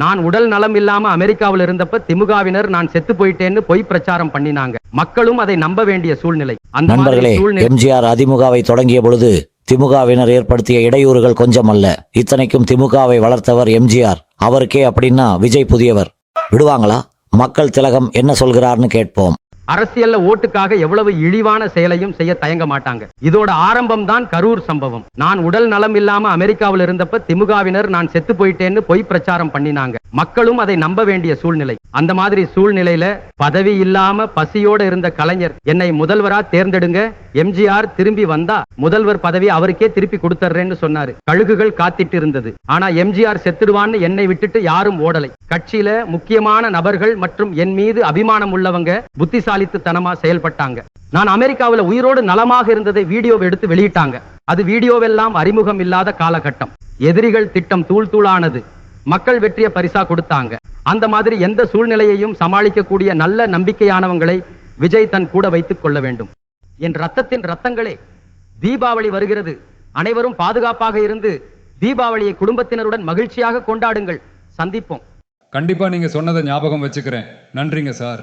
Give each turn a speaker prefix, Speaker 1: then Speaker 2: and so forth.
Speaker 1: நான் உடல் நலம் இல்லாம அமெரிக்காவில் இருந்தப்ப திமுகவினர் நான் செத்து போயிட்டேன்னு பொய் பிரச்சாரம் பண்ணினாங்க. மக்களும் அதை நம்ப வேண்டிய சூழ்நிலை. அந்த
Speaker 2: நண்பர்களே எம்ஜிஆர் அதிமுகவை தொடங்கிய பொழுது திமுகவினர் ஏற்படுத்திய இடையூறுகள் கொஞ்சம் அல்ல இத்தனைக்கும் திமுகவை வளர்த்தவர் எம்ஜிஆர். அவருக்கே அப்படின்னா விஜய் புதியவர். விடுவாங்களா? மக்கள் திலகம் என்ன சொல்கிறார்னு கேட்போம்.
Speaker 1: அரசியல்ல ஓட்டுக்காக எவ்வளவு இழிவான செயலையும் செய்ய தயங்க மாட்டாங்க. இதோட ஆரம்பம் தான் கரூர் சம்பவம். நான் உடல் நலம் இல்லாம அமெரிக்காவில் இருந்தப்ப திமுகவினர் நான் செத்து போயிட்டேன்னு பொய் பிரச்சாரம் பண்ணினாங்க. மக்களும் அதை நம்ப வேண்டிய சூழ்நிலை. அந்த மாதிரி சூழ்நிலையில பதவி இல்லாம பசியோட இருந்த கலைஞர் என்னை முதல்வரா தேர்ந்தெடுங்க. எம்ஜிஆர் திரும்பி வந்தா முதல்வர் பதவி அவருக்கே திருப்பி கொடுத்துறேன்னு சொன்னாரு. கழுகுகள் காத்திட்டு இருந்தது. ஆனா எம்ஜிஆர் செத்துடுவான்னு என்னை விட்டுட்டு யாரும் ஓடலை. கட்சியில முக்கியமான நபர்கள் மற்றும் என் மீது அபிமானம் உள்ளவங்க புத்திசாலித்துத்தனமா செயல்பட்டாங்க. நான் அமெரிக்காவில் உயிரோடு நலமாக இருந்ததை வீடியோவை எடுத்து வெளியிட்டாங்க. அது வீடியோவெல்லாம் அறிமுகம் இல்லாத காலகட்டம். எதிரிகள் திட்டம் தூள் தூளானது. மக்கள் வெற்றிய பரிசா கொடுத்தாங்க. அந்த மாதிரி எந்த சூழ்நிலையையும் சமாளிக்கக்கூடிய நல்ல நம்பிக்கையானவங்களை விஜய் தன் கூட வைத்துக் கொள்ள வேண்டும். என் ரத்தத்தின் ரத்தங்களே தீபாவளி வருகிறது. அனைவரும் பாதுகாப்பாக இருந்து தீபாவளியை குடும்பத்தினருடன் மகிழ்ச்சியாக கொண்டாடுங்கள். சந்திப்போம்.
Speaker 3: கண்டிப்பா நீங்க சொன்னதை ஞாபகம் வச்சுக்கிறேன். நன்றிங்க சார்.